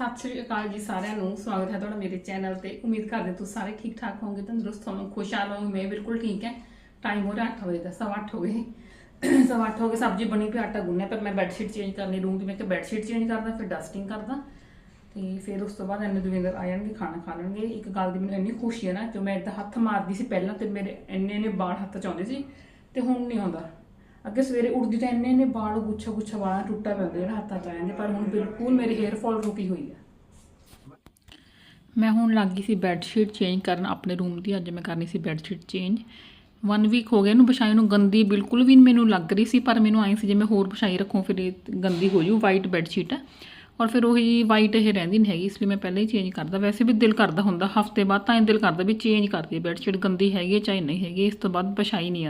ਸਤਿ ਸ਼੍ਰੀ ਅਕਾਲ ਜੀ ਸਾਰਿਆਂ ਨੂੰ। ਸਵਾਗਤ ਹੈ ਤੁਹਾਡਾ ਮੇਰੇ ਚੈਨਲ ਤੇ। ਉਮੀਦ ਕਰਦੇ ਤੁਸੀਂ ਸਾਰੇ ਠੀਕ ਠਾਕ ਹੋਵੋਗੇ, ਤੰਦਰੁਸਤ ਹੋਵੋਗੇ, ਖੁਸ਼ਹਾਲ ਹੋਵੋਗੇ। ਮੈਂ ਬਿਲਕੁਲ ਠੀਕ ਹੈ। ਟਾਈਮ ਹੋ ਰਿਹਾ 8 ਵਜੇ ਦਾ, ਸਵਾ ਅੱਠ ਹੋ ਗਏ। ਸਵਾ ਅੱਠ ਹੋ ਗਏ, ਸਬਜ਼ੀ ਬਣੀ ਪਈ, ਆਟਾ ਗੁੰਨਿਆ ਪਰ ਮੈਂ ਬੈੱਡ ਸ਼ੀਟ ਚੇਂਜ ਕਰਨੀ ਰੂਮ ਦੀ ਮੈਂ ਕਿ ਬੈੱਡ ਸ਼ੀਟ ਚੇਂਜ ਕਰਦਾ, ਫਿਰ ਡਸਟਿੰਗ ਕਰਦਾ। ਤੇ ਫਿਰ ਉਸ ਤੋਂ ਬਾਅਦ ਐਨੇ ਦਵਿੰਦਰ ਆ ਜਾਣਗੇ, ਖਾਣਾ ਖਾ ਲੈਣਗੇ। ਇੱਕ ਗੱਲ ਦੀ ਮੈਨੂੰ ਇੰਨੀ ਖੁਸ਼ੀ ਹੈ ਨਾ, ਜੋ ਮੈਂ ਇਦਾਂ ਹੱਥ ਮਾਰਦੀ ਸੀ ਪਹਿਲਾਂ ਤੇ ਮੇਰੇ ਇੰਨੇ ਇੰਨੇ ਵਾਲ ਹੱਥ ਚ ਆਉਂਦੇ ਸੀ ਤੇ ਹੁਣ ਨਹੀਂ ਆਉਂਦਾ। ਅੱਗੇ ਸਵੇਰੇ ਉੱਠਦੀ ਤਾਂ ਇੰਨੇ ਇੰਨੇ ਵਾਲ ਗੁੱਛਾ ਗੁੱਛਾ ਵਾਲਾਂ ਟੁੱਟਾ ਪੈਂਦਾ ਜਿਹੜਾ ਹੱਥਾਂ ਚ ਆ ਜਾਂਦੇ, ਪਰ ਹੁਣ ਬਿਲਕੁਲ ਮੇਰੇ ਹੇਅਰ ਫਾਲ ਰੁਕੀ ਹੋਈ ਹੈ ਮੈਂ ਹੁਣ ਲੱਗ ਗਈ ਸੀ ਬੈੱਡ ਸ਼ੀਟ ਚੇਂਜ ਕਰਨ ਆਪਣੇ ਰੂਮ ਦੀ, ਅੱਜ ਮੈਂ ਕਰਨੀ ਸੀ ਬੈੱਡ ਸ਼ੀਟ ਚੇਂਜ 1 ਵੀਕ ਹੋ ਗਿਆ, ਇਹਨੂੰ ਵਿਛਾਈ ਨੂੰ ਗੰਦੀ ਬਿਲਕੁਲ ਵੀ ਨੀ ਮੈਨੂੰ ਲੱਗ ਰਹੀ ਸੀ, ਪਰ ਮੈਨੂੰ ਆਈ ਸੀ ਜੇ ਮੈਂ ਹੋਰ ਵਿਛਾਈ ਰੱਖੂੰ ਫਿਰ ਇਹ ਗੰਦੀ ਹੋ ਜੂ ਵਾਈਟ ਬੈੱਡ ਸ਼ੀਟ ਹੈ ਔਰ ਫਿਰ ਉਹੀ ਵਾਈਟ ਇਹ ਰਹਿੰਦੀ ਨਹੀਂ ਹੈਗੀ, ਇਸ ਲਈ ਮੈਂ ਪਹਿਲਾਂ ਹੀ ਚੇਂਜ ਕਰਦਾ, ਵੈਸੇ ਵੀ ਦਿਲ ਕਰਦਾ ਹੁੰਦਾ, ਹਫ਼ਤੇ ਬਾਅਦ ਤਾਂ ਇਹ ਦਿਲ ਕਰਦਾ ਵੀ ਚੇਂਜ ਕਰ ਦਈਏ ਬੈੱਡ ਸ਼ੀਟ ਗੰਦੀ ਹੈਗੀ ਹੈ ਚਾਹੇ ਨਹੀਂ ਹੈਗੀ, ਇਸ ਤੋਂ ਬਾਅਦ ਵਿਛਾਈ ਨਹੀਂ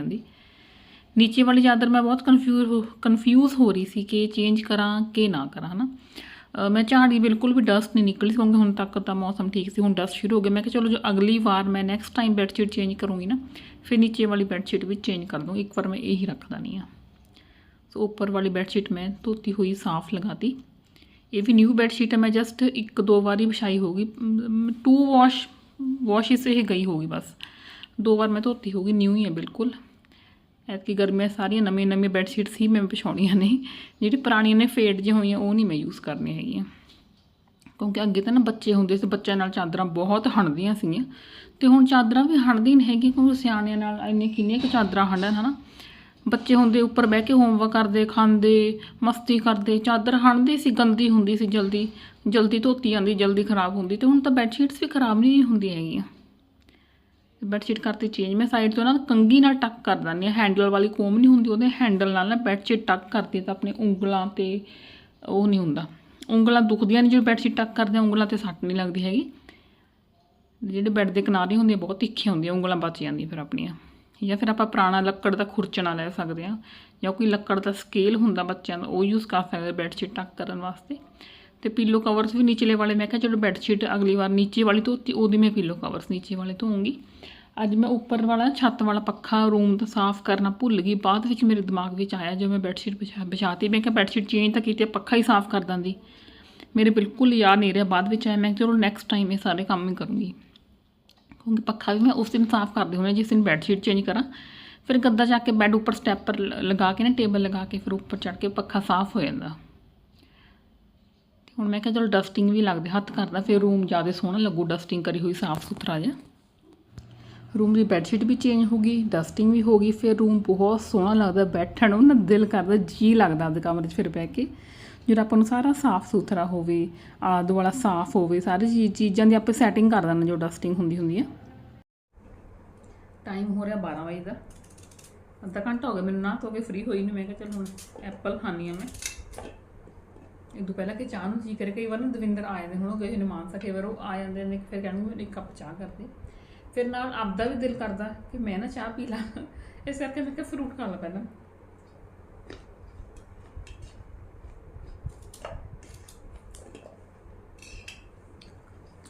ਆਉਂਦੀ ਨੀਚੇ ਵਾਲੀ ਚਾਦਰ ਮੈਂ ਬਹੁਤ ਕਨਫਿਊਜ਼ ਕਨਫਿਊਜ਼ ਹੋ ਰਹੀ ਸੀ ਕਿ ਚੇਂਜ ਕਰਾਂ ਕਿ ਨਾ ਕਰਾਂ ਹਨਾ ਅ, ਮੈਂ ਝਾੜੀ ਬਿਲਕੁਲ ਵੀ ਡਸਟ ਨਹੀਂ ਨਿਕਲੀ ਸੀ ਕਿਉਂਕਿ ਹੁਣ ਤੱਕ ਤਾਂ ਮੌਸਮ ਠੀਕ ਸੀ ਹੁਣ ਡਸਟ ਸ਼ੁਰੂ ਹੋ ਗਿਆ ਮੈਂ ਕਿਹਾ ਚਲੋ ਜੋ ਅਗਲੀ ਵਾਰ ਮੈਂ next time bed sheet change ਕਰੂੰਗੀ ਨਾ ਫਿਰ ਨੀਚੇ ਵਾਲੀ ਬੈੱਡ ਸ਼ੀਟ ਵੀ ਚੇਂਜ ਕਰ ਦੂੰਗੀ ਇੱਕ ਵਾਰ ਮੈਂ ਇਹੀ ਰੱਖ ਦਣੀ ਆ ਸੋ ਉੱਪਰ ਵਾਲੀ ਬੈੱਡ ਸ਼ੀਟ ਮੈਂ ਧੋਤੀ ਹੋਈ ਸਾਫ਼ ਲਗਾਤੀ ਇਹ ਵੀ ਨਿਊ ਬੈੱਡ ਸ਼ੀਟ ਹੈ ਮੈਂ ਜਸਟ ਇੱਕ ਦੋ ਵਾਰੀ ਵਿਛਾਈ ਹੋਗੀ ਟੂ ਵਾਸ਼ ਵਾਸ਼ਿਸ ਇਹ ਗਈ ਹੋਗੀ ਬਸ ਦੋ ਵਾਰ ਮੈਂ ਧੋਤੀ ਹੋਗੀ ਨਿਊ ਹੀ ਹੈ ਬਿਲਕੁਲ ਐਤਕੀ ਗਰਮੀਆਂ ਸਾਰੀਆਂ ਨਵੀਆਂ ਨਵੀਆਂ ਬੈੱਡਸ਼ੀਟਸ ਹੀ ਮੈਂ ਵਿਛਾਉਣੀਆਂ ਨੇ, ਜਿਹੜੀ ਪੁਰਾਣੀਆਂ ਨੇ ਫੇਡ ਜਿਹੀਆਂ ਹੋਈਆਂ, ਉਹ ਨਹੀਂ ਮੈਂ ਯੂਜ਼ ਕਰਨੀਆਂ ਹੈਗੀਆਂ। ਕਿਉਂਕਿ ਅੱਗੇ ਤਾਂ ਨਾ ਬੱਚੇ ਹੁੰਦੇ ਸੀ, ਬੱਚਿਆਂ ਨਾਲ ਚਾਦਰਾਂ ਬਹੁਤ ਹਣਦੀਆਂ ਸੀਗੀਆਂ। ਤੇ ਹੁਣ ਚਾਦਰਾਂ ਵੀ ਹਣਦੀ ਨਹੀਂ ਹੈਗੀ ਕਿਉਂਕਿ ਸਿਆਣਿਆਂ ਨਾਲ ਇੰਨੇ ਕਿੰਨੀਆਂ ਕੁ ਚਾਦਰਾਂ ਹੰਡਣ ਹਨਾ? ਬੱਚੇ ਹੁੰਦੇ ਉੱਪਰ ਬਹਿ ਕੇ ਹੋਮਵਰਕ ਕਰਦੇ, ਖਾਂਦੇ, ਮਸਤੀ ਕਰਦੇ, ਚਾਦਰ ਹਣਦੀ ਸੀ, ਗੰਦੀ ਹੁੰਦੀ ਸੀ ਜਲਦੀ। ਜਲਦੀ ਧੋਤੀ ਜਾਂਦੀ, ਜਲਦੀ ਖਰਾਬ ਹੁੰਦੀ। ਤੇ ਹੁਣ ਤਾਂ ਬੈੱਡ ਸ਼ੀਟਸ ਵੀ ਖਰਾਬ ਨਹੀਂ ਹੁੰਦੀਆਂ ਹੈਗੀਆਂ। ਬੈੱਡ ਸ਼ੀਟ ਕਰਤੀ ਚੇਂਜ, ਮੈਂ ਸਾਈਡ ਤੋਂ ਨਾ ਕੰਗੀ ਨਾਲ ਟੱਕ ਕਰ ਦਿੰਦੀ ਹਾਂ, ਹੈਂਡਲ ਵਾਲੀ ਕੋਮ ਨਹੀਂ ਹੁੰਦੀ, ਉਹਦੇ ਹੈਂਡਲ ਨਾਲ ਨਾ ਬੈੱਡ ਸ਼ੀਟ ਟੱਕ ਕਰਦੀ ਤਾਂ ਆਪਣੇ ਉਂਗਲਾਂ ਤੇ ਉਹ ਨਹੀਂ ਹੁੰਦਾ। ਉਂਗਲਾਂ ਦੁਖਦੀਆਂ ਨਹੀਂ ਜਦੋਂ ਬੈੱਡ ਸ਼ੀਟ ਟੱਕ ਕਰਦੇ ਹਾਂ, ਉਂਗਲਾਂ ਤੇ ਸੱਟ ਨਹੀਂ ਲੱਗਦੀ ਹੈਗੀ। ਜਿਹੜੇ ਬੈੱਡ ਦੇ ਕਿਨਾਰੇ ਹੁੰਦੇ ਬਹੁਤ ਤਿੱਖੇ ਹੁੰਦੇ ਉਂਗਲਾਂ ਬਚ ਜਾਂਦੀਆਂ ਫਿਰ ਆਪਣੀਆਂ। ਜਾਂ ਫਿਰ ਆਪਾਂ ਪੁਰਾਣਾ ਲੱਕੜ ਦਾ ਖੁਰਚਣਾ ਲੈ ਸਕਦੇ ਹਾਂ, ਜਾਂ ਕੋਈ ਲੱਕੜ ਦਾ ਸਕੇਲ ਹੁੰਦਾ ਬੱਚਿਆਂ ਦਾ, ਉਹ ਯੂਜ਼ ਕਰ ਸਕਦੇ ਬੈੱਡ ਸ਼ੀਟ ਟੱਕ ਕਰਨ ਵਾਸਤੇ। ਤੇ ਪੀਲੋ ਕਵਰਸ ਵੀ ਨੀਚਲੇ ਵਾਲੇ, ਮੈਂ ਕਿਹਾ ਚਲੋ ਬੈੱਡ ਸ਼ੀਟ ਅਗਲੀ ਵਾਰ ਨੀਚੇ ਵਾਲੀ ਧੋਤੀ, ਉਹਦੀ ਮੈਂ ਪੀਲੋ ਕਵਰਸ ਨੀਚੇ ਵਾਲੇ ਧੋਉਂਗੀ ਅੱਜ ਮੈਂ ਉੱਪਰ ਵਾਲਾ, ਛੱਤ ਵਾਲਾ ਪੱਖਾ ਰੂਮ ਦਾ ਸਾਫ਼ ਕਰਨਾ ਭੁੱਲ ਗਈ, ਬਾਅਦ ਵਿੱਚ ਮੇਰੇ ਦਿਮਾਗ ਵਿੱਚ ਆਇਆ ਜਦੋਂ ਮੈਂ ਬੈੱਡ ਸ਼ੀਟ ਵਿਛਾ, ਵਿਛਾਤੀ, ਮੈਂ ਕਿਹਾ ਬੈੱਡਸ਼ੀਟ ਚੇਂਜ ਤਾਂ ਕੀਤੀ, ਪੱਖਾ ਹੀ ਸਾਫ਼ ਕਰ ਦਿੰਦੀ। ਮੇਰੇ ਬਿਲਕੁਲ ਯਾਦ ਨਹੀਂ ਰਿਹਾ, ਬਾਅਦ ਵਿੱਚ ਆਇਆ, ਮੈਂ ਕਿਹਾ ਚਲੋ ਨੈਕਸਟ ਟਾਈਮ ਇਹ ਸਾਰੇ ਕੰਮ ਹੀ ਕਰੂੰਗੀ। ਕਿਉਂਕਿ ਪੱਖਾ ਵੀ ਮੈਂ ਉਸ ਦਿਨ ਸਾਫ਼ ਕਰਦੀ ਹੁੰਦੀ ਜਿਸ ਦਿਨ ਬੈੱਡਸ਼ੀਟ ਚੇਂਜ ਕਰਾਂ। ਫਿਰ ਗੱਦਾ ਜਾ ਕੇ ਬੈੱਡ ਉੱਪਰ ਸਟੈਪਰ ਲ- ਲਗਾ ਕੇ ਨਾ ਟੇਬਲ ਲਗਾ ਕੇ ਫਿਰ ਉੱਪਰ ਚੜ੍ਹ ਕੇ ਪੱਖਾ ਸਾਫ਼ ਹੋ ਜਾਂਦਾ। ਤੇ ਹੁਣ ਮੈਂ ਕਿਹਾ ਚਲੋ ਡਸਟਿੰਗ ਵੀ ਲੱਗਦੇ, ਹੱਥ ਕਰਦਾ, ਫਿਰ ਰੂਮ ਜ਼ਿਆਦਾ ਸੋਹਣਾ ਲੱਗੂ ਡਸਟਿੰਗ ਕਰੀ ਹੋਈ ਸਾਫ਼ ਸੁਥਰਾ ਜਿਹਾ। ਰੂਮ ਦੀ ਬੈੱਡਸ਼ੀਟ ਵੀ ਚੇਂਜ ਹੋ ਗਈ, ਡਸਟਿੰਗ ਵੀ ਹੋ ਗਈ, ਫਿਰ ਰੂਮ ਬਹੁਤ ਸੋਹਣਾ ਲੱਗਦਾ, ਬੈਠਣ ਨੂੰ ਨਾ ਦਿਲ ਕਰਦਾ, ਜੀ ਲੱਗਦਾ ਆਪਦੇ ਕਮਰੇ 'ਚ ਫਿਰ ਬਹਿ ਕੇ। ਜਿਹੜਾ ਆਪਾਂ ਨੂੰ ਸਾਰਾ ਸਾਫ਼ ਸੁਥਰਾ ਹੋਵੇ ਆਦ ਵਾਲਾ ਸਾਫ਼ ਹੋਵੇ, ਸਾਰੀ ਚੀਜ਼ ਚੀਜ਼ਾਂ ਦੀ ਆਪਾਂ ਸੈਟਿੰਗ ਕਰ ਦਿੰਦੇ ਜੋ ਡਸਟਿੰਗ ਹੁੰਦੀ ਹੁੰਦੀ ਆ। ਟਾਈਮ ਹੋ ਰਿਹਾ 12 ਵਜੇ ਦਾ। ਅੱਧਾ ਘੰਟਾ ਹੋ ਗਿਆ, ਮੈਨੂੰ ਨਾ ਧੋ ਕੇ ਫ੍ਰੀ ਹੋਈ ਨਹੀਂ ਮੈਂ ਕਿਹਾ ਚਲ ਹੁਣ ਐਪਲ ਖਾਣੀ ਆ ਮੈਂ। ਇਹ ਤੋਂ ਪਹਿਲਾਂ ਕਿ ਚਾਹ ਨੂੰ ਜੀ ਕਰੇ, ਕਈ ਵਾਰ ਨਾ ਦਵਿੰਦਰ ਆ ਜਾਂਦੇ, ਹੁਣ ਉਹ ਗਏ ਨੇ ਮਾਨਸਾ, ਕਈ ਵਾਰ ਉਹ ਆ ਜਾਂਦੇ ਨੇ, ਫਿਰ ਕਹਿੰਦੇ ਮੈਨੂੰ ਇੱਕ ਕੱਪ ਚਾਹ ਕਰਦੇ ਫਿਰ ਨਾਲ ਆਪਦਾ ਵੀ ਦਿਲ ਕਰਦਾ ਕਿ ਮੈਂ ਨਾ ਚਾਹ ਪੀ ਲਾਂ। ਇਸ ਕਰਕੇ ਮੈਂ ਕਿਹਾ ਫਰੂਟ ਖਾ ਲਾ ਪਹਿਲਾਂ।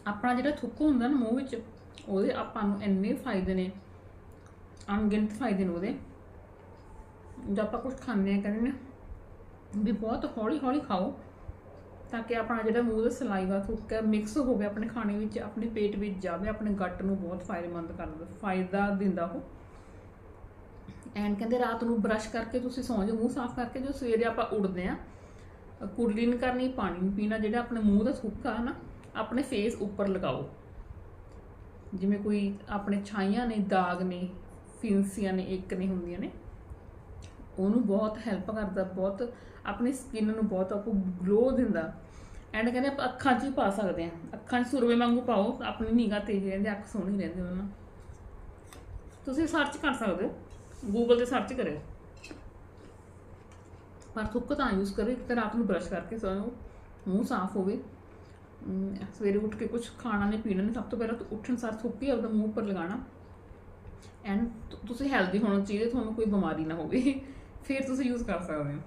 ਆਪਣਾ ਜਿਹੜਾ ਥੁੱਕ ਹੁੰਦਾ ਨਾ ਮੂੰਹ ਵਿੱਚ, ਉਹਦੇ ਆਪਾਂ ਨੂੰ ਇੰਨੇ ਫਾਇਦੇ ਨੇ, ਅਣਗਿਣਤ ਫਾਇਦੇ ਨੇ ਉਹਦੇ। ਜਦ ਆਪਾਂ ਕੁਝ ਖਾਂਦੇ ਆ ਕਹਿੰਦੇ ਨੇ ਵੀ ਬਹੁਤ ਹੌਲੀ ਹੌਲੀ ਖਾਓ। ਤਾਂ ਕਿ ਆਪਣਾ ਜਿਹੜਾ ਮੂੰਹ ਦਾ ਸਲਾਈਵਾ ਥੁੱਕ ਹੈ ਮਿਕਸ ਹੋਵੇ ਆਪਣੇ ਖਾਣੇ ਵਿੱਚ, ਆਪਣੇ ਪੇਟ ਵਿੱਚ ਜਾਵੇ, ਆਪਣੇ ਗੱਟ ਨੂੰ ਬਹੁਤ ਫਾਇਦੇਮੰਦ ਕਰਦਾ ਫਾਇਦਾ ਦਿੰਦਾ ਉਹ। ਐਂਡ ਕਹਿੰਦੇ ਰਾਤ ਨੂੰ ਬਰਸ਼ ਕਰਕੇ ਤੁਸੀਂ ਸੌਂ ਜਾਓ, ਮੂੰਹ ਸਾਫ਼ ਕਰਕੇ ਜੋ ਸਵੇਰੇ ਆਪਾਂ ਉੱਠਦੇ ਆ ਕੁਰਲੀ ਨਹੀਂ ਕਰਨੀ, ਪਾਣੀ ਨਹੀਂ ਪੀਣਾ, ਜਿਹੜਾ ਆਪਣੇ ਮੂੰਹ ਦਾ ਥੁੱਕ ਆ ਨਾ, ਆਪਣੇ ਫੇਸ ਉੱਪਰ ਲਗਾਓ। ਜਿਵੇਂ ਕੋਈ ਆਪਣੇ ਛਾਈਆਂ ਨੇ, ਦਾਗ ਨੇ, ਫਿੰਸੀਆਂ ਨੇ, ਇੱਕ ਨੇ ਹੁੰਦੀਆਂ ਨੇ ਉਹਨੂੰ ਬਹੁਤ ਹੈਲਪ ਕਰਦਾ, ਬਹੁਤ ਆਪਣੀ ਸਕਿਨ ਨੂੰ ਬਹੁਤ ਆਪੂ ਗਲੋ ਦਿੰਦਾ। ਐਂਡ ਕਹਿੰਦੇ ਆਪਾਂ ਅੱਖਾਂ 'ਚ ਵੀ ਪਾ ਸਕਦੇ ਆ ਅੱਖਾਂ 'ਚ ਸੁਰਵੇ ਵਾਂਗੂ ਪਾਓ, ਆਪਣੀ ਨਿਗਾਹ ਤੇਜ਼ ਰਹਿੰਦੀ, ਅੱਖ ਸੋਹਣੀ ਰਹਿੰਦੀ ਉਹਨਾਂ ਤੁਸੀਂ ਸਰਚ ਕਰ ਸਕਦੇ ਹੋ। ਗੂਗਲ ਤੇ ਸਰਚ ਕਰਿਓ। ਪਰ ਥੁੱਕ ਤਾਂ ਯੂਜ਼ ਕਰੋ ਇੱਕ ਤਾਂ ਰਾਤ ਨੂੰ ਬ੍ਰਸ਼ ਕਰਕੇ ਸੌਂ ਮੂੰਹ ਸਾਫ਼ ਹੋਵੇ। ਸਵੇਰੇ ਉੱਠ ਕੇ ਕੁਝ ਖਾਣਾ ਨਹੀਂ ਪੀਣਾ ਨਹੀਂ ਸਭ ਤੋਂ ਪਹਿਲਾਂ ਤਾਂ ਉੱਠਣ ਸਾਰ ਥੁੱਕ ਹੀ ਆਪਦਾ ਮੂੰਹ ਉੱਪਰ ਲਗਾਉਣਾ। ਐਂਡ ਤੁਸੀਂ ਹੈਲਦੀ ਹੋਣਾ ਚਾਹੀਦਾ, ਤੁਹਾਨੂੰ ਕੋਈ ਬਿਮਾਰੀ ਨਾ ਹੋਵੇ। ਫਿਰ ਤੁਸੀਂ ਯੂਜ਼ ਕਰ ਸਕਦੇ ਹੋ।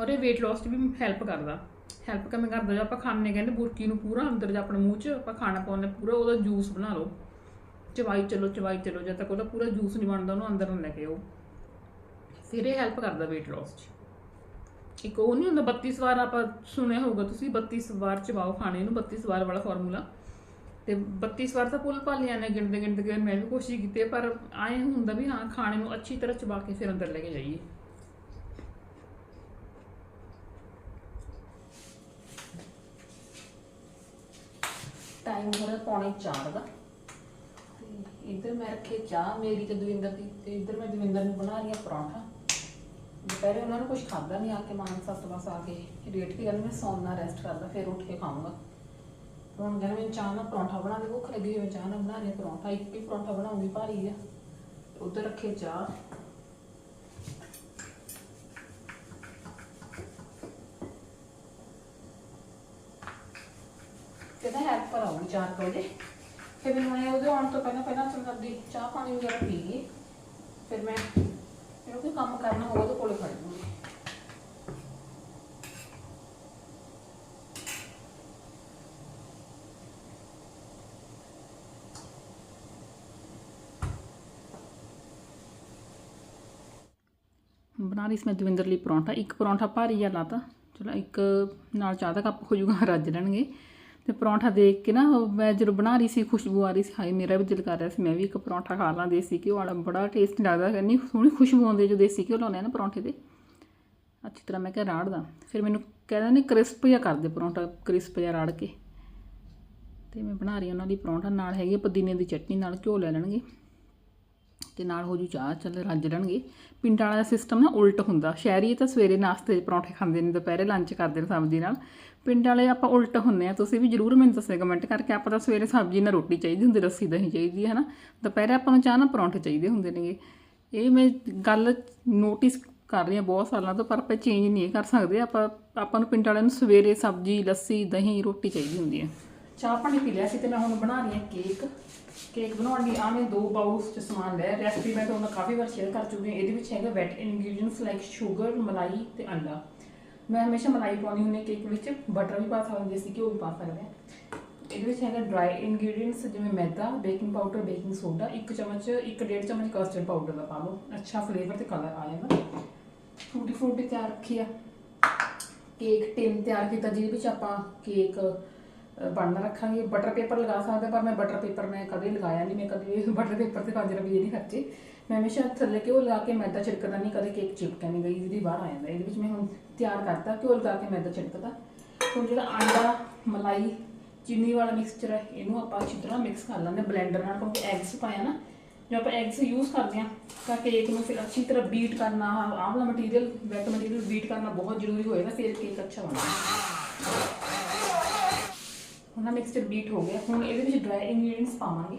ਔਰ ਇਹ weight loss 'ਚ ਵੀ ਹੈਲਪ ਕਰਦਾ। ਹੈਲਪ ਕਿਵੇਂ ਕਰਦਾ? ਜੇ ਆਪਾਂ ਖਾਣੇ ਕਹਿੰਦੇ ਬੁਰਕੀ ਨੂੰ ਪੂਰਾ ਅੰਦਰ ਜਾਂ ਆਪਣੇ ਮੂੰਹ 'ਚ ਆਪਾਂ ਖਾਣਾ ਪਾਉਂਦੇ ਪੂਰਾ ਉਹਦਾ ਜੂਸ ਬਣਾ ਲਓ। ਚਵਾਈ ਚਲੋ ਚਵਾਈ ਚਲੋ, ਜਦ ਤੱਕ ਉਹਦਾ ਪੂਰਾ ਜੂਸ ਨਹੀਂ ਬਣਦਾ, ਉਹਨੂੰ ਅੰਦਰ ਨੂੰ ਲੈ ਕੇ ਆਓ। ਫਿਰ ਇਹ ਹੈਲਪ ਕਰਦਾ weight loss 'ਚ। ਇੱਕ ਉਹ ਨਹੀਂ ਹੁੰਦਾ 32 ਵਾਰ ਆਪਾਂ ਸੁਣਿਆ ਹੋਊਗਾ ਤੁਸੀਂ 32 ਵਾਰ ਚਬਾਓ ਖਾਣੇ ਨੂੰ 32 ਵਾਰ ਵਾਲਾ ਫਾਰਮੂਲਾ ਤੇ 32 ਵਾਰ ਤਾਂ ਪੁੱਲ ਪਾ ਨੇ ਗਿਣਦੇ ਗਿਣਦੇ ਗਏ ਮੈਂ ਵੀ ਕੋਸ਼ਿਸ਼ ਕੀਤੀ ਪਰ ਆਏ ਹੁੰਦਾ ਵੀ ਹਾਂ, ਖਾਣੇ ਨੂੰ ਅੱਛੀ ਤਰ੍ਹਾਂ ਚਬਾ ਕੇ ਫਿਰ ਅੰਦਰ ਲੈ ਕੇ ਜਾਈਏ। ਟਾਈਮ ਹੋ ਰਿਹਾ ਪੌਣੇ 4 ਦਾ। ਤੇ ਇੱਧਰ ਮੈਂ ਰੱਖੇ ਚਾਹ, ਮੇਰੀ ਤੇ ਦਵਿੰਦਰ ਦੀ, ਤੇ ਇੱਧਰ ਮੈਂ ਦਵਿੰਦਰ ਨੂੰ ਬਣਾ ਰਹੀ ਹਾਂ ਪਰੌਂਠਾ। ਦੁਪਹਿਰੇ ਉਹਨਾਂ ਨੂੰ ਕੁਝ ਖਾਦਾ ਨਹੀਂ, ਆ ਕੇ ਮਾਨ ਤੋਂ ਬਸ ਆ ਕੇ ਰੇਟ ਦੀ ਗੱਲ, ਮੈਂ ਸੌਣਾ ਰੈਸਟ ਕਰਦਾ, ਫਿਰ ਉੱਠ ਕੇ ਖਾਊਂਗਾ। ਹੁਣ ਕਹਿੰਦਾ ਮੈਂ ਚਾਹ ਨਾਲ ਪਰੌਂਠਾ ਬਣਾ ਦੇ ਭੁੱਖ ਲੱਗੀ ਹੋਈ ਚਾਹ ਨਾਲ ਬਣਾ ਰਹੀ ਹਾਂ ਪਰੌਂਠਾ ਇੱਕ ਹੀ ਪਰੌਂਠਾ ਬਣਾਉਂਗੀ ਭਾਰੀ ਆ। ਉੱਧਰ ਰੱਖੇ ਚਾਹ। ਕਹਿੰਦਾ ਹੈਲਪ ਕਰਾਉਂਗੀ ਚਾਰ ਵਜੇ। ਫਿਰ ਮੈਨੂੰ ਮੈਂ ਉਹਦੇ ਆਉਣ ਤੋਂ ਪਹਿਲਾਂ ਪਹਿਲਾਂ ਚਲ ਕਰਦੀ ਚਾਹ ਪਾਣੀ ਵਗੈਰਾ ਪੀ ਲਈ ਫਿਰ ਮੈਂ, ਇਹਨੂੰ ਕੋਈ ਕੰਮ ਕਰਨਾ ਹੋਵੇ ਉਹਦੇ ਕੋਲੇ ਖੜ ਜੂਗੀ ਬਣਾ ਰਹੀ ਸੀ ਮੈਂ ਦਵਿੰਦਰ ਲਈ ਪਰੌਂਠਾ। ਇੱਕ ਪਰੌਂਠਾ ਭਾਰੀ ਜਿਹਾ ਲਾਤਾ। ਚਲੋ ਇੱਕ ਨਾਲ ਚਾਹ ਦਾ ਕੱਪ ਹੋ ਜਾਊਗਾ ਰੱਜ ਲੈਣਗੇ ਤੇ ਪਰੌਂਠਾ ਦੇਖ ਕੇ ਨਾ ਮੈਂ ਜਦੋਂ ਬਣਾ ਰਹੀ ਸੀ, ਖੁਸ਼ਬੂ ਆ ਰਹੀ ਸੀ, ਹਾਏ ਮੇਰਾ ਵੀ ਦਿਲ ਕਰ ਰਿਹਾ ਸੀ, ਮੈਂ ਵੀ ਇੱਕ ਪਰੌਂਠਾ ਖਾ ਲਾਂ ਦੇਸੀ ਘਿਓ ਵਾਲਾ। ਬੜਾ ਟੇਸਟੀ ਲੱਗਦਾ ਇੰਨੀ ਸੋਹਣੀ ਖੁਸ਼ਬੂ ਆਉਂਦੀ ਜੋ ਦੇਸੀ ਘਿਓ ਲਾਉਂਦੇ ਆ ਨਾ ਪਰੌਂਠੇ ਤੇ। ਅੱਛੀ ਤਰ੍ਹਾਂ ਮੈਂ ਕਿਹਾ ਰਾੜਦਾ। ਫਿਰ ਮੈਨੂੰ ਕਹਿੰਦਾ ਨੇ ਕ੍ਰਿਸਪ ਜਿਹਾ ਕਰ ਦੇ ਪਰੌਂਠਾ ਕ੍ਰਿਸਪ ਜਿਹਾ ਰਾੜ ਕੇ। ਤੇ ਮੈਂ ਬਣਾ ਰਹੀ ਉਹਨਾਂ ਦੀ ਪਰੌਂਠਾ। ਨਾਲ ਹੈਗੀ ਪੁਦੀਨੇ ਦੀ ਚਟਨੀ, ਨਾਲ ਘਿਓ ਲੈ ਲੈਣਗੇ। ਤੇ ਨਾਲ ਹੋ ਜੂ ਚਾਹ ਚੱਲ ਰੱਜ ਲੈਣਗੇ ਪਿੰਡਾਂ ਵਾਲਾ ਸਿਸਟਮ ਨਾ ਉਲਟ ਹੁੰਦਾ। ਸ਼ਹਿਰੀ ਤਾਂ ਸਵੇਰੇ ਨਾਸ਼ਤੇ 'ਚ ਪਰੌਂਠੇ ਖਾਂਦੇ ਨੇ, ਦੁਪਹਿਰੇ ਲੰਚ ਕਰਦੇ ਨੇ ਸਬਜ਼ੀ ਨਾਲ। ਪਿੰਡ ਵਾਲੇ ਆਪਾਂ ਉਲਟ ਹੁੰਨੇ ਆ। ਤੁਸੀਂ ਵੀ ਜਰੂਰ ਮੈਨੂੰ ਦੱਸਿਓ ਕਮੈਂਟ ਕਰਕੇ। ਆਪਾਂ ਤਾਂ ਸਵੇਰੇ ਸਬਜ਼ੀ ਨਾਲ ਰੋਟੀ ਚਾਹੀਦੀ ਹੁੰਦੀ, ਲੱਸੀ, ਦਹੀਂ ਚਾਹੀਦੀ ਹੈ ਨਾ ਦੁਪਹਿਰੇ ਆਪਾਂ ਨੂੰ ਚਾਹ ਨਾਲ ਪਰੌਂਠੇ ਚਾਹੀਦੇ ਹੁੰਦੇ ਨੇਗੇ। ਇਹ ਮੈਂ ਗੱਲ ਨੋਟਿਸ ਕਰ ਰਹੀ ਹਾਂ ਬਹੁਤ ਸਾਲਾਂ ਤੋਂ, ਪਰ ਆਪਾਂ ਚੇਂਜ ਨਹੀਂ ਕਰ ਸਕਦੇ। ਆਪਾਂ ਆਪਾਂ ਨੂੰ ਪਿੰਡ ਵਾਲਿਆਂ ਨੂੰ ਸਵੇਰੇ ਸਬਜ਼ੀ, ਲੱਸੀ, ਦਹੀਂ, ਰੋਟੀ ਚਾਹੀਦੀ ਹੁੰਦੀ ਹੈ। ਚਾਹ ਪਾਣੀ ਪੀ ਲਿਆ ਸੀ ਤੇ ਮੈਂ ਹੁਣ ਬਣਾ ਰਹੀ ਹਾਂ ਕੇਕ ਕੇਕ ਬਣਾਉਣ ਲਈ ਆ ਮੈਂ ਦੋ ਬਾਉਲਸ ਚ ਸਮਾਨ ਲਿਆ ਰੈਸਪੀ ਮੈਂ ਤੁਹਾਨੂੰ ਕਾਫੀ ਵਾਰ ਸ਼ੇਅਰ ਕਰ ਚੁੱਕੀ ਹਾਂ। ਇਹਦੇ ਵਿੱਚ ਹੈਗਾ ਵੈਟ ਇਨਗਰੀਡੀਐਂਟਸ ਲਾਈਕ ਸ਼ੂਗਰ ਮਲਾਈ ਤੇ ਅੰਡਾ। ਮੈਂ ਹਮੇਸ਼ਾ ਮਲਾਈ ਪਾਉਣੀ ਹੁੰਦੀ ਕੇਕ ਵਿੱਚ ਬਟਰ ਵੀ ਪਾ ਸਕਦੇ ਦੇਸੀ ਘਿਓ ਵੀ ਪਾ ਸਕਦੇ ਹਾਂ। ਇਹਦੇ ਵਿੱਚ ਹੈਗਾ ਡਰਾਈ ਇਨਗਰੀਡੀਐਂਟਸ ਜਿਵੇਂ ਮੈਦਾ ਬੇਕਿੰਗ ਪਾਊਡਰ ਬੇਕਿੰਗ ਸੋਡਾ ਇੱਕ ਚਮਚ, ਇੱਕ ਡੇਢ ਚਮਚ ਕਸਟਰਡ ਪਾਊਡਰ ਦਾ ਪਾ ਲਓ। ਅੱਛਾ ਫਲੇਵਰ ਤੇ ਕਲਰ ਆ ਜਾਏਗਾ ਫਰੂਟੀ ਫਰੂਟੀ ਤਿਆਰ ਰੱਖੀ ਆ। ਕੇਕ ਟਿਨ ਤਿਆਰ ਕੀਤਾ, ਜਿਹਦੇ ਵਿੱਚ ਆਪਾਂ ਕੇਕ ਬਣਨਾ ਰੱਖਾਂਗੇ ਬਟਰ ਪੇਪਰ ਲਗਾ ਸਕਦੇ, ਪਰ ਮੈਂ ਬਟਰ ਪੇਪਰ ਮੈਂ ਕਦੇ ਲਗਾਇਆ ਨਹੀਂ ਮੈਂ ਕਦੇ ਬਟਰ ਪੇਪਰ ਤੇ 5 ਰੁਪਏ ਨਹੀਂ ਖਰਚੇ। ਮੈਂ ਹਮੇਸ਼ਾ ਥੱਲੇ ਘਿਓ ਲਗਾ ਕੇ ਮੈਦਾ ਛਿੜਕਦਾ ਨਹੀਂ ਕਦੇ ਕੇਕ ਚਿਪਕਿਆ ਨਹੀਂ ਗਈ ਜਿਹਦੀ ਬਾਹਰ ਆ ਜਾਂਦਾ, ਇਹਦੇ ਵਿੱਚ ਮੈਂ ਹੁਣ ਤਿਆਰ ਕਰਤਾ ਘਿਓ ਲਗਾ ਕੇ ਮੈਦਾ ਛਿੜਕਦਾ। ਹੁਣ ਜਿਹੜਾ ਆਂਡਾ, ਮਲਾਈ, ਚੀਨੀ ਵਾਲਾ ਮਿਕਸਚਰ ਹੈ, ਇਹਨੂੰ ਆਪਾਂ ਅੱਛੀ ਤਰ੍ਹਾਂ ਮਿਕਸ ਕਰ ਲੈਂਦੇ ਬਲੈਂਡਰ ਨਾਲ, ਕਿਉਂਕਿ ਐਗਸ ਪਾਇਆ ਨਾ, ਜੋ ਆਪਾਂ ਐਗਸ ਯੂਜ਼ ਕਰਦੇ ਆ ਤਾਂ ਕੇਕ ਨੂੰ ਫਿਰ ਅੱਛੀ ਤਰ੍ਹਾਂ ਬੀਟ ਕਰਨਾ, ਆਹ ਵਾਲਾ ਮਟੀਰੀਅਲ ਵੈਟ ਮਟੀਰੀਅਲ ਬੀਟ ਕਰਨਾ ਬਹੁਤ ਜ਼ਰੂਰੀ ਹੋਏਗਾ, ਫਿਰ ਕੇਕ ਅੱਛਾ ਬਣਦਾ। ਹੁਣ ਨਾ ਮਿਕਸਚਰ ਬੀਟ ਹੋ ਗਿਆ ਹੁਣ ਇਹਦੇ ਵਿੱਚ ਡਰਾਈ ਇੰਗਰੀਡੀਅੰਟਸ ਪਾਵਾਂਗੇ।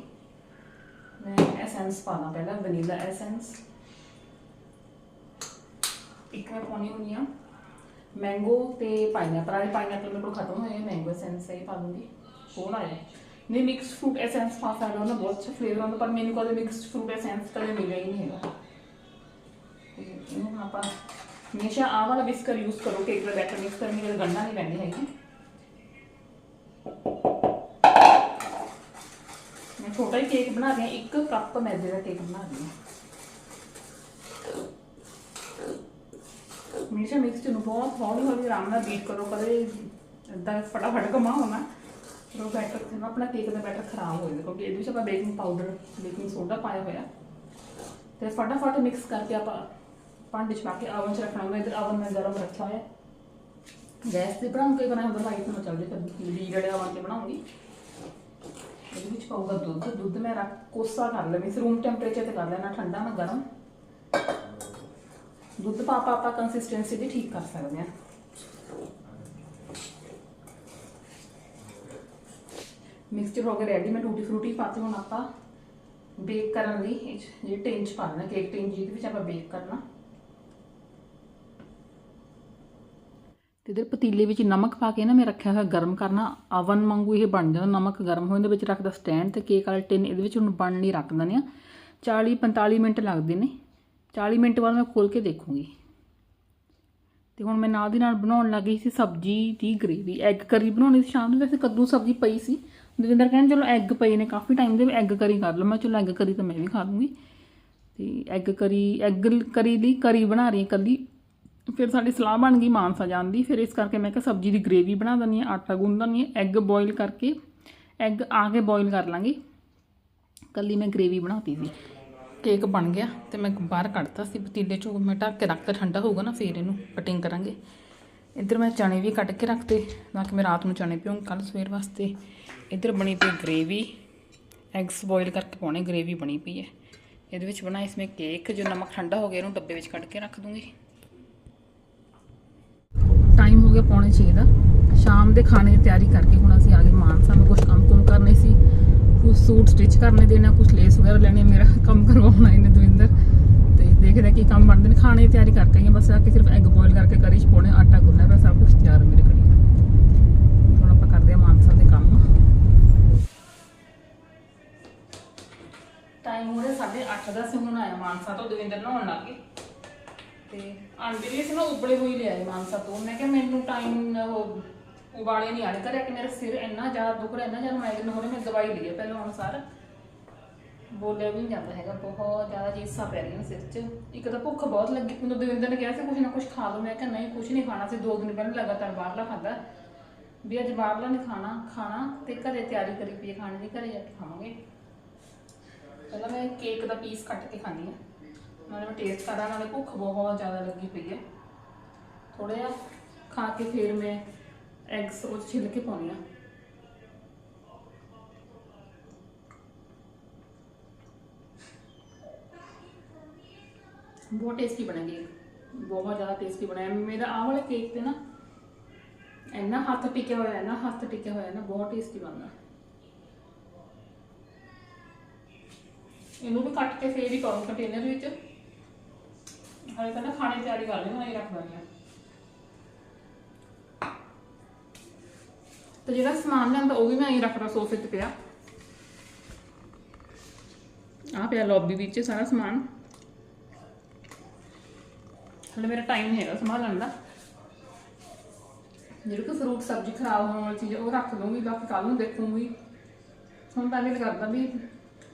ਮੈਂ ਐਸੈਂਸ ਪਾਣਾ ਪਹਿਲਾਂ ਵਨੀਲਾ ਐਸੈਂਸ ਇੱਕ ਮੈਂ ਪਾਉਣੀ ਹੁੰਦੀ ਆ ਮੈਂਗੋ ਤੇ ਪਾਈਨਐਪਲ ਵਾਲੇ ਪਾਈਨਐਪਲ ਮੇਰੇ ਕੋਲ ਖਤਮ ਹੋਏ ਮੈਂਗੋ ਐਸੈਂਸ ਇਹ ਪਾ ਦੂੰਗੀ। ਕੋਣ ਆਇਆ। ਨਹੀਂ ਮਿਕਸ ਫਰੂਟ ਐਸੈਂਸ ਪਾ ਸਕਦਾ ਉਹਨਾਂ ਬਹੁਤ ਅੱਛਾ ਫਲੇਵਰ ਆਉਂਦਾ ਪਰ ਮੈਨੂੰ ਕਦੇ ਮਿਕਸ ਫਰੂਟ ਐਸੈਂਸ ਕਦੇ ਮਿਲਿਆ ਹੀ ਨਹੀਂ ਹੈਗਾ। ਤੇ ਇਹਨੂੰ ਆਪਾਂ ਹਮੇਸ਼ਾ ਆਹ ਵਾਲਾ ਬਿਸਕਰ ਯੂਜ਼ ਕਰੋ ਕੇਕ ਦਾ ਬੈਟਰ ਮਿਕਸ ਕਰਨ ਲਈ, ਗੰਢਾ ਨਹੀਂ ਪੈਂਦੀ ਹੈਗੀ। ਛੋਟਾ ਹੀ ਕੇਕ ਬਣਾ ਰਹੀ ਹਾਂ, ਇੱਕ ਕੱਪ ਮੈਦੇ ਦਾ ਕੇਕ ਬਣਾ ਰਹੇ ਹਾਂ। ਹਮੇਸ਼ਾ ਮਿਕਸਚਰ ਨੂੰ ਬਹੁਤ ਹੌਲੀ ਹੌਲੀ ਆਰਾਮ ਨਾਲ ਬੀਟ ਕਰੋ, ਕਦੇ ਏਦਾਂ ਫਟਾਫਟ ਕਮਾ ਹੋਣਾ ਉਹ ਬੈਟਰ ਤੇ ਆਪਣਾ ਕੇਕ ਦਾ ਬੈਟਰ ਖਰਾਬ ਹੋ ਜਾਂਦਾ, ਕਿਉਂਕਿ ਇਹਦੇ ਵਿੱਚ ਆਪਾਂ ਬੇਕਿੰਗ ਪਾਊਡਰ ਬੇਕਿੰਗ ਸੋਡਾ ਪਾਇਆ ਹੋਇਆ। ਤੇ ਫਟਾਫਟ ਮਿਕਸ ਕਰਕੇ ਆਪਾਂ ਭਾਂਡੇ 'ਚ ਪਾ ਕੇ ਓਵਨ 'ਚ ਰੱਖਣਾ ਹੁੰਦਾ, ਇਧਰ ਓਵਨ ਮੈਂ ਗਰਮ ਰੱਖਿਆ ਹੋਇਆ। ਗੈਸ ਤੇ ਬਣਾਉਂ ਕੇ ਬਣਾਇਆ ਹੁੰਦਾ ਲਾਈਟ ਨੂੰ ਚੱਲਦੇ ਫਿਰ ਲੀ ਜਿਹੜੇ ਓਵਨ ਤੇ ਬਣਾਉਂਗੀ। ਇਹਦੇ ਵਿੱਚ ਪਾਊਗਾ ਦੁੱਧ। ਦੁੱਧ ਮੈਂ ਰੱਖ ਕੋਸਾ ਕਰ ਲੈਣਾ ਰੂਮ ਟੈਂਪਰੇਚਰ ਤੇ ਕਰ ਲੈਣਾ, ਠੰਡਾ ਨਾ ਗਰਮ। ਦੁੱਧ ਪਾ ਪਾ ਆਪਾਂ ਕੰਸਿਸਟੈਂਸੀ ਵੀ ਠੀਕ ਕਰ ਸਕਦੇ ਹਾਂ ਮਿਕਸਚਰ ਹੋ ਗਿਆ ਰੈਡੀ ਮੈਂ ਟੂਟੀ ਫਰੂਟੀ ਪਾਤੀ ਹੁਣ ਆਪਾਂ ਬੇਕ ਕਰਨ ਲਈ ਇਹ 'ਚ ਜਿਹੜੀ ਟਿਨ ਚ ਪਾ ਦੇਣਾ ਕੇਕ ਟਿਨ ਜਿਹਦੇ ਵਿੱਚ ਆਪਾਂ ਬੇਕ ਕਰਨਾ। ਤੇ ਇਧਰ ਪਤੀਲੇ ਵਿੱਚ ਨਮਕ ਪਾ ਕੇ ਨਾ ਮੈਂ ਰੱਖਿਆ ਹੋਇਆ ਗਰਮ ਕਰਨਾ ਅਵਨ ਵਾਂਗੂ ਇਹ ਬਣ ਜਾਂਦਾ, ਨਮਕ ਗਰਮ ਹੋਣ ਦੇ ਵਿੱਚ ਰੱਖਦਾ ਸਟੈਂਡ ਤੇ ਕੇਕ ਵਾਲਾ ਟਿਨ ਇਹਦੇ ਵਿੱਚ ਹੁਣ ਬਣਨ ਲਈ ਰੱਖ ਦਿੰਦੇ ਆ 40 45 ਮਿੰਟ ਲੱਗਦੇ ਨੇ। 40 ਮਿੰਟ ਬਾਅਦ ਮੈਂ ਖੋਲ ਕੇ ਦੇਖੂੰਗੀ। ਤੇ ਹੁਣ ਮੈਂ ਨਾਲ ਦੀ ਨਾਲ ਬਣਾਉਣ ਲੱਗੀ ਸੀ ਸਬਜੀ ਦੀ ਗ੍ਰੇਵੀ ਐਗ ਕਰੀ ਬਣਾਉਣੀ ਸੀ ਸ਼ਾਮ ਨੂੰ। ਵੈਸੇ ਕੱਦੂ ਸਬਜੀ ਪਈ ਸੀ। ਦਵਿੰਦਰ ਕਹਿੰਦੇ ਚਲੋ ਐਗ ਪਏ ਨੇ, ਕਾਫੀ ਟਾਈਮ ਦੇ ਐਗ ਕਰੀ ਕਰ ਲਓ। ਮੈਂ ਚਲੋ ਐਗ ਕਰੀ ਤਾਂ ਮੈਂ ਵੀ ਖਾ ਲੂੰਗੀ। ਤੇ ਐਗ ਕਰੀ ਐਗ ਕਰੀ ਲਈ ਕਰੀ ਬਣਾ ਰਹੀ ਹਾਂ ਕੱਲੀ ਫਿਰ ਸਾਡੀ ਸਲਾਹ ਬਣ ਗਈ ਮਾਨਸਾ ਜਾਣ ਦੀ। ਫਿਰ ਇਸ ਕਰਕੇ ਮੈਂ ਕਿਹਾ ਸਬਜ਼ੀ ਦੀ ਗ੍ਰੇਵੀ ਬਣਾ ਦਿੰਦੀ ਹਾਂ, ਆਟਾ ਗੁੰਨ ਦਿੰਦੀ ਹਾਂ ਐਗ ਬੋਇਲ ਕਰਕੇ ਐਗ ਆ ਕੇ ਬੋਇਲ ਕਰ ਲਾਂਗੀ। ਕੱਲੀ ਮੈਂ ਗ੍ਰੇਵੀ ਬਣਾਤੀ ਸੀ। ਕੇਕ ਬਣ ਗਿਆ ਤੇ ਮੈਂ ਬਾਹਰ ਕੱਢਤਾ ਸੀ ਪਤੀਲੇ ਚੋਂ। ਮੈਂ ਢੱਕ ਕੇ ਰੱਖਤਾ ਠੰਡਾ ਹੋਊਗਾ ਨਾ, ਫਿਰ ਇਹਨੂੰ ਕਟਿੰਗ ਕਰਾਂਗੇ। ਇੱਧਰ ਮੈਂ ਚਣੇ ਵੀ ਕੱਟ ਕੇ ਰੱਖਤੇ ਤਾਂ ਕਿ ਮੈਂ ਰਾਤ ਨੂੰ ਚਣੇ ਪਿਉਂ ਕੱਲ ਸਵੇਰ ਵਾਸਤੇ। ਇੱਧਰ ਬਣੀ ਪਈ ਗ੍ਰੇਵੀ ਐਗਸ ਬੋਇਲ ਕਰਕੇ ਪਾਉਣੇ ਗ੍ਰੇਵੀ ਬਣੀ ਪਈ ਹੈ। ਇਹਦੇ ਵਿੱਚ ਬਣਾ ਇਸਮੇ ਕੇਕ ਜੋ ਨਮਕ ਠੰਡਾ ਹੋ ਗਿਆ, ਇਹਨੂੰ ਡੱਬੇ ਵਿੱਚ ਕੱਢ ਕੇ ਰੱਖ ਦੂੰਗੀ। ਹੋ ਗਿਆ ਪੌਣੇ 6 ਦਾ ਸ਼ਾਮ ਦੇ ਖਾਣੇ ਦੀ ਤਿਆਰੀ ਕਰਕੇ ਹੁਣ ਅਸੀਂ ਆ ਗਏ ਮਾਨਸਾ, ਮੈਂ ਕੁਝ ਕੰਮ ਕੁਮ ਕਰਨੇ ਸੀ। ਕੁਝ ਸੂਟ ਸਟਿਚ ਕਰਨੇ ਦੇਣਾ ਕੁਝ ਲੇਸ ਵਗੈਰਾ ਲੈਣੀ, ਮੇਰਾ ਕੰਮ ਕਰਵਾਉਣਾ ਇਹਨੇ ਦਵਿੰਦਰ। ਤੇ ਦੇਖਦੇ ਹਾਂ ਕੀ ਕੰਮ ਬਣਦੇ ਨੇ। ਖਾਣੇ ਦੀ ਤਿਆਰੀ ਕਰਕੇ ਆਈ ਬਸ ਆ ਕੇ ਸਿਰਫ ਐਗ ਬੋਇਲ ਕਰਕੇ ਕਰੀ ਚ ਪਾਉਣੇ ਆਟਾ ਗੁੰਨਿਆ ਪਿਆ, ਸਭ ਕੁਝ ਤਿਆਰ ਮੇਰੇ ਕੋਲ ਆਂਟੀ ਵੀ ਸੀ ਉਬਲੇ ਹੋਈ ਲਿਆਏ ਮਾਨਸਾ ਤੋਂ। ਮੈਂ ਕਿਹਾ ਮੈਨੂੰ ਟਾਈਮ ਉਹ ਉਬਾਲੇ ਨਹੀਂ ਆਣੇ ਕਰਿਆ ਕਿ ਮੇਰਾ ਸਿਰ ਇੰਨਾ ਜ਼ਿਆਦਾ ਦੁਖ ਰਿਹਾ, ਇੰਨਾ ਜ਼ਿਆਦਾ ਮਾਈਗ੍ਰੇਨ ਹੋ ਰਿਹਾ ਮੈਂ ਦਵਾਈ ਲਈ ਹੈ ਪਹਿਲਾਂ ਅਨੁਸਾਰ। ਬੋਲਿਆ ਵੀ ਨਹੀਂ ਜਾਂਦਾ ਹੈਗਾ, ਬਹੁਤ ਜ਼ਿਆਦਾ ਚੀਜ਼ਾਂ ਪੈ ਰਹੀਆਂ ਸਿਰ 'ਚ। ਇੱਕ ਤਾਂ ਭੁੱਖ ਬਹੁਤ ਲੱਗੀ, ਮੈਨੂੰ ਦਵਿੰਦਰ ਨੇ ਕਿਹਾ ਸੀ ਕੁਝ ਨਾ ਕੁਝ ਖਾ ਲਓ। ਮੈਂ ਕਿਹਾ ਨਹੀਂ ਕੁਝ ਨਹੀਂ ਖਾਣਾ ਸੀ ਦੋ ਦਿਨ ਪਹਿਲਾਂ ਲਗਾਤਾਰ ਬਾਹਰਲਾ ਖਾਦਾ ਵੀ ਅੱਜ ਬਾਹਰਲਾ ਨਹੀਂ ਖਾਣਾ ਖਾਣਾ ਤੇ ਘਰੇ ਤਿਆਰੀ ਕਰੀ ਪਈ ਖਾਣੇ ਦੀ, ਘਰੇ ਜਾ ਕੇ ਖਾਵਾਂਗੇ। ਪਹਿਲਾਂ ਮੈਂ ਕੇਕ ਦਾ ਪੀਸ ਕੱਟ ਕੇ ਖਾਂਦੀ ਹਾਂ। ਨਾਲੇ ਮੈਂ ਟੇਸਟ ਕਰਾਂ ਨਾਲੇ ਭੁੱਖ ਬਹੁਤ ਜ਼ਿਆਦਾ ਲੱਗੀ ਪਈ ਹੈ। ਥੋੜਾ ਜਿਹਾ ਖਾ ਕੇ ਫਿਰ ਮੈਂ ਐਗਸ ਉਹ 'ਚ ਛਿੱਲ ਕੇ ਪਾਉਣੀ ਆ ਬਹੁਤ ਟੇਸਟੀ ਬਣੇਗੀ ਬਹੁਤ ਜ਼ਿਆਦਾ ਟੇਸਟੀ ਬਣਿਆ ਮੇਰਾ ਆਹ ਵਾਲੇ ਕੇਕ ਤੇ ਨਾ ਇੰਨਾ ਹੱਥ ਟਿਕਿਆ ਹੋਇਆ ਹੈ ਨਾ ਹੱਥ ਟਿਕਿਆ ਹੋਇਆ ਨਾ, ਬਹੁਤ ਟੇਸਟੀ ਬਣਦਾ। ਇਹਨੂੰ ਵੀ ਕੱਟ ਕੇ ਫੇਰ ਹੀ ਕਰੋ ਕੰਟੇਨਰ ਵਿੱਚ। ਹਾਲੇ ਤਾਂ ਨਾ ਖਾਣੇ ਦੀ ਤਿਆਰੀ ਕਰ ਲਈ ਮੈਂ ਇਹ ਰੱਖ ਦਿੰਦੀ ਹਾਂ। ਤੇ ਜਿਹੜਾ ਸਮਾਨ ਲਿਆਂਦਾ ਉਹ ਵੀ ਮੈਂ ਇਹ ਰੱਖਦਾ ਸੋਫੇ ਤੇ ਪਿਆ। ਆ ਪਿਆ ਲੌਬੀ ਵਿੱਚ ਸਾਰਾ ਸਮਾਨ। ਹਲੇ ਮੇਰਾ ਟਾਈਮ ਹੈਗਾ ਸੰਭਾਲਣ ਦਾ। ਜਿਹੜੀ ਕੋਈ ਫਰੂਟ ਸਬਜ਼ੀ ਖਰਾਬ ਹੋਣ ਵਾਲੀ ਚੀਜ਼ ਉਹ ਰੱਖ ਦੂੰਗੀ ਬਾਕੀ ਕੱਲ ਨੂੰ ਦੇਖੂੰਗੀ। ਹੁਣ ਤਾਂ ਇਹ ਕਰਦਾ ਵੀ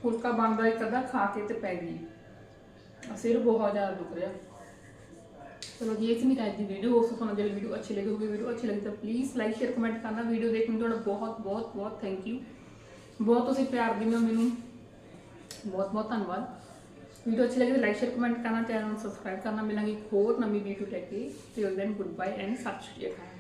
ਫੁਲਕਾ ਬਣਦਾ ਇੱਕ ਅੱਧਾ ਖਾ ਕੇ ਤੇ ਪੈ ਗਈ। ਸਿਰ ਬਹੁਤ ਜ਼ਿਆਦਾ ਦੁਖ ਰਿਹਾ। ਚਲੋ ਜੀ, ਇਹ ਸੀ ਮੇਰੀ ਅੱਜ ਦੀ ਵੀਡੀਓ ਉਸ ਤੋਂ ਤੁਹਾਨੂੰ ਜਿਹੜੀ ਵੀਡੀਓ ਅੱਛੀ ਲੱਗੀ ਹੋਵੇ ਵੀਡੀਓ ਅੱਛੀ ਲੱਗੀ ਤਾਂ ਪਲੀਜ਼ ਲਾਈਕ ਸ਼ੇਅਰ ਕਮੈਂਟ ਕਰਨਾ। ਵੀਡੀਓ ਦੇਖਣ ਲਈ ਤੁਹਾਡਾ ਬਹੁਤ ਬਹੁਤ ਬਹੁਤ ਥੈਂਕ ਯੂ ਬਹੁਤ ਤੁਸੀਂ ਪਿਆਰ ਦਿੰਦੇ ਹੋ ਮੈਨੂੰ। ਬਹੁਤ ਬਹੁਤ ਧੰਨਵਾਦ। ਵੀਡੀਓ ਅੱਛੀ ਲੱਗੀ ਤਾਂ ਲਾਈਕ ਸ਼ੇਅਰ ਕਮੈਂਟ ਕਰਨਾ। ਚੈਨਲ ਨੂੰ ਸਬਸਕ੍ਰਾਈਬ ਕਰਨਾ। ਮਿਲਾਂਗੇ ਇੱਕ ਹੋਰ ਨਵੀਂ ਵੀਡੀਓ ਲੈ ਕੇ। Till then good bye and ਸਤਿ ਸ਼੍ਰੀ ਅਕਾਲ।